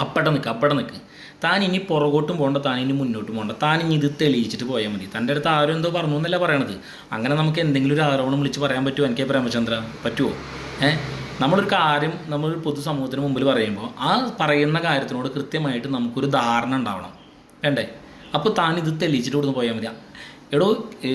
അപ്പടെ നിൽക്കുക അപ്പടെ നിൽക്കുക താൻ ഇനി പുറകോട്ടും പോകണ്ട താൻ ഇനി മുന്നോട്ടും പോകണ്ട താൻ ഇനി ഇത് തെളിയിച്ചിട്ട് പോയാൽ മതി. തന്റെ അടുത്ത് ആരും എന്തോ പറഞ്ഞു എന്നല്ല പറയണത്. അങ്ങനെ നമുക്ക് എന്തെങ്കിലും ഒരു ആരോപണം വിളിച്ച് പറയാൻ പറ്റുമോ എനിക്ക് പ്രേമചന്ദ്ര? പറ്റുമോ ഏ? നമ്മളൊരു കാര്യം നമ്മൾ പൊതുസമൂഹത്തിന് മുമ്പിൽ പറയുമ്പോൾ ആ പറയുന്ന കാര്യത്തിനോട് കൃത്യമായിട്ട് നമുക്കൊരു ധാരണ ഉണ്ടാവണം. വേണ്ടേ? അപ്പോൾ താൻ ഇത് തെളിയിച്ചിട്ട് കൊടുത്ത് പോയാൽ മതി. എടോ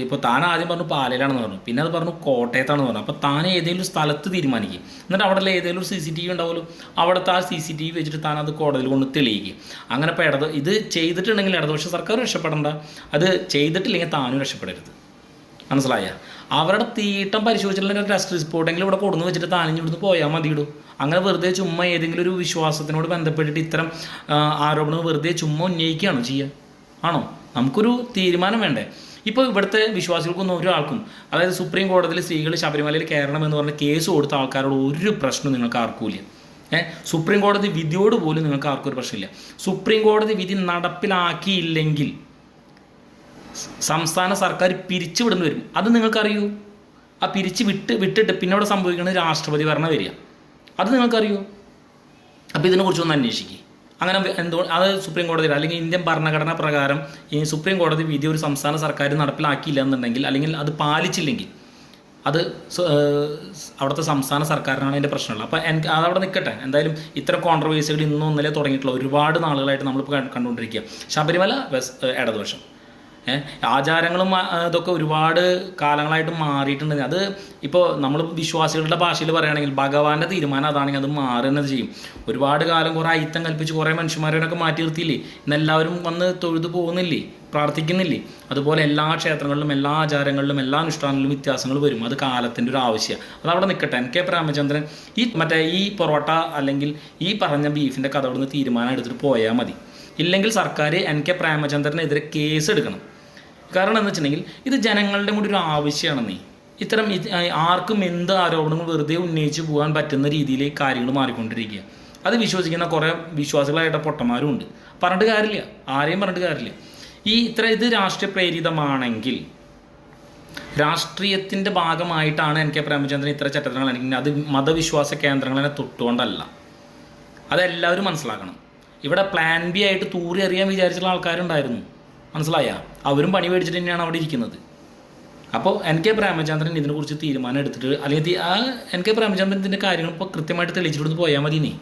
ഇപ്പോൾ താൻ ആദ്യം പറഞ്ഞു പാലയിലാണെന്ന് പറഞ്ഞു. പിന്നെ അത് പറഞ്ഞു കോട്ടയത്താണെന്ന് പറഞ്ഞു. അപ്പോൾ താൻ ഏതെങ്കിലും സ്ഥലത്ത് തീരുമാനിക്കുക എന്നിട്ട് അവിടെ ഏതെങ്കിലും സി സി ടി വി ഉണ്ടാവുമല്ലോ. അവിടുത്തെ ആ സി സി ടി വി വെച്ചിട്ട് താൻ അത് കോടതിയിൽ കൊണ്ട് തെളിയിക്കും. അങ്ങനെ ഇപ്പോൾ ഇടത് ഇത് ചെയ്തിട്ടുണ്ടെങ്കിൽ ഇടതുപക്ഷ സർക്കാർ രക്ഷപ്പെടേണ്ട. അത് ചെയ്തിട്ടില്ലെങ്കിൽ താനും രക്ഷപ്പെടരുത്. മനസ്സിലായ? അവരുടെ തീട്ടം പരിശോധിച്ചിട്ടുള്ള ടെസ്റ്റ് റിപ്പോർട്ടെങ്കിലും ഇവിടെ കൊടുന്ന് വെച്ചിട്ട് താനും ഇവിടുന്ന് പോയാൽ മതി ഇടും അങ്ങനെ വെറുതെ ചുമ്മാ ഏതെങ്കിലും ഒരു വിശ്വാസത്തിനോട് ബന്ധപ്പെട്ടിട്ട് ഇത്തരം ആരോപണം വെറുതെ ചുമ്മാ ഉന്നയിക്കുകയാണ് ചെയ്യുക ആണോ? നമുക്കൊരു തീരുമാനം വേണ്ടേ? ഇപ്പോൾ ഇവിടുത്തെ വിശ്വാസികൾക്കൊന്നും ഒരാൾക്കും അതായത് സുപ്രീം കോടതിയിൽ സ്ത്രീകൾ ശബരിമലയിൽ കയറണം എന്ന് പറഞ്ഞ കേസ് കൊടുത്ത ആൾക്കാരോട് ഒരു പ്രശ്നം നിങ്ങൾക്ക് ആർക്കുമില്ല ഏഹ് സുപ്രീം കോടതി വിധിയോട് പോലും നിങ്ങൾക്ക് ആർക്കൊരു പ്രശ്നമില്ല. സുപ്രീം കോടതി വിധി നടപ്പിലാക്കിയില്ലെങ്കിൽ സംസ്ഥാന സർക്കാർ പിരിച്ചുവിടുന്നു വരും. അത് നിങ്ങൾക്കറിയൂ? ആ പിരിച്ച് വിട്ട് വിട്ടിട്ട് പിന്നെ അവിടെ സംഭവിക്കുന്നത് രാഷ്ട്രപതി ഭരണം വരിക. അത് നിങ്ങൾക്കറിയൂ? അപ്പോൾ ഇതിനെക്കുറിച്ചൊന്ന് അന്വേഷിക്കുക അങ്ങനെ എന്തോ അത് സുപ്രീം കോടതിയുടെ അല്ലെങ്കിൽ ഇന്ത്യൻ ഭരണഘടന പ്രകാരം ഈ സുപ്രീം കോടതി വിധി ഒരു സംസ്ഥാന സർക്കാർ നടപ്പിലാക്കിയില്ല എന്നുണ്ടെങ്കിൽ അല്ലെങ്കിൽ അത് പാലിച്ചില്ലെങ്കിൽ അത് അവിടുത്തെ സംസ്ഥാന സർക്കാരിനാണ് അതിന്റെ പ്രശ്നമുള്ളത്. അപ്പോൾ എനിക്ക് അതവിടെ നിൽക്കട്ടെ എന്തായാലും ഇത്ര കോൺട്രവേഴ്സികൾ ഇന്നും ഇന്നലെ തുടങ്ങിയിട്ടുള്ള ഒരുപാട് നാളുകളായിട്ട് നമ്മളിപ്പോൾ കണ്ട് കണ്ടുകൊണ്ടിരിക്കുക ശബരിമല വെസ് ഇടതുപക്ഷം. ആചാരങ്ങളും ഇതൊക്കെ ഒരുപാട് കാലങ്ങളായിട്ട് മാറിയിട്ടുണ്ട്. അത് ഇപ്പോൾ നമ്മൾ വിശ്വാസികളുടെ ഭാഷയിൽ പറയുകയാണെങ്കിൽ ഭഗവാന്റെ തീരുമാനം അതാണെങ്കിൽ അത് മാറുന്നത് ചെയ്യും. ഒരുപാട് കാലം കുറേ അയിത്തം കൽപ്പിച്ച് കുറേ മനുഷ്യന്മാരെയൊക്കെ മാറ്റി നിർത്തിയില്ലേ? ഇന്ന് എല്ലാവരും വന്ന് തൊഴുതു പോകുന്നില്ലേ? പ്രാർത്ഥിക്കുന്നില്ലേ? അതുപോലെ എല്ലാ ക്ഷേത്രങ്ങളിലും എല്ലാ ആചാരങ്ങളിലും എല്ലാ അനുഷ്ഠാനങ്ങളിലും വ്യത്യാസങ്ങൾ വരും. അത് കാലത്തിന്റെ ഒരു ആവശ്യമാണ് അവിടെ നിൽക്കട്ടെ. എൻ കെ രാമചന്ദ്രൻ ഈ മറ്റേ ഈ പൊറോട്ട അല്ലെങ്കിൽ ഈ പറഞ്ഞ ബീഫിന്റെ കഥ അവിടുന്ന് തീരുമാനം എടുത്തിട്ട് പോയാൽ മതി. ഇല്ലെങ്കിൽ സർക്കാർ എൻ കെ പ്രേമചന്ദ്രനെതിരെ കേസ് എടുക്കണം. കാരണം എന്ന് വെച്ചിട്ടുണ്ടെങ്കിൽ ഇത് ജനങ്ങളുടെ കൂടി ഒരു ആവശ്യമാണെന്നേ ഇത്തരം ആർക്കും എന്ത് ആരോപണങ്ങൾ വെറുതെ ഉന്നയിച്ച് പോകാൻ പറ്റുന്ന രീതിയിൽ കാര്യങ്ങൾ മാറിക്കൊണ്ടിരിക്കുക അത് വിശ്വസിക്കുന്ന കുറേ വിശ്വാസികളായിട്ട് പൊട്ടന്മാരും ഉണ്ട്. പറഞ്ഞിട്ട് കാര്യമില്ല. ആരെയും പറഞ്ഞിട്ട് കാര്യമില്ല. ഈ ഇത്ര ഇത് രാഷ്ട്രീയ പ്രേരിതമാണെങ്കിൽ രാഷ്ട്രീയത്തിന്റെ ഭാഗമായിട്ടാണ് എൻ കെ പ്രേമചന്ദ്രൻ ഇത്ര ചട്ടങ്ങൾ അല്ലെങ്കിൽ അത് മതവിശ്വാസ കേന്ദ്രങ്ങളെ തൊട്ടുകൊണ്ടല്ല. അതെല്ലാവരും മനസ്സിലാക്കണം. ഇവിടെ പ്ലാൻ ബി ആയിട്ട് തൂറി അറിയാൻ വിചാരിച്ചുള്ള ആൾക്കാരുണ്ടായിരുന്നു. മനസ്സിലായ? അവരും പണി മേടിച്ചിട്ട് തന്നെയാണ് അവിടെ ഇരിക്കുന്നത്. അപ്പോൾ എൻ കെ പ്രേമചന്ദ്രൻ ഇതിനെക്കുറിച്ച് തീരുമാനം എടുത്തിട്ട് അല്ലെങ്കിൽ ആ എൻ കെ പ്രേമചന്ദ്രൻ ഇതിന്റെ കാര്യങ്ങൾ ഇപ്പോൾ കൃത്യമായിട്ട് തെളിയിച്ചിട്ട് പോയാൽ മതി നീ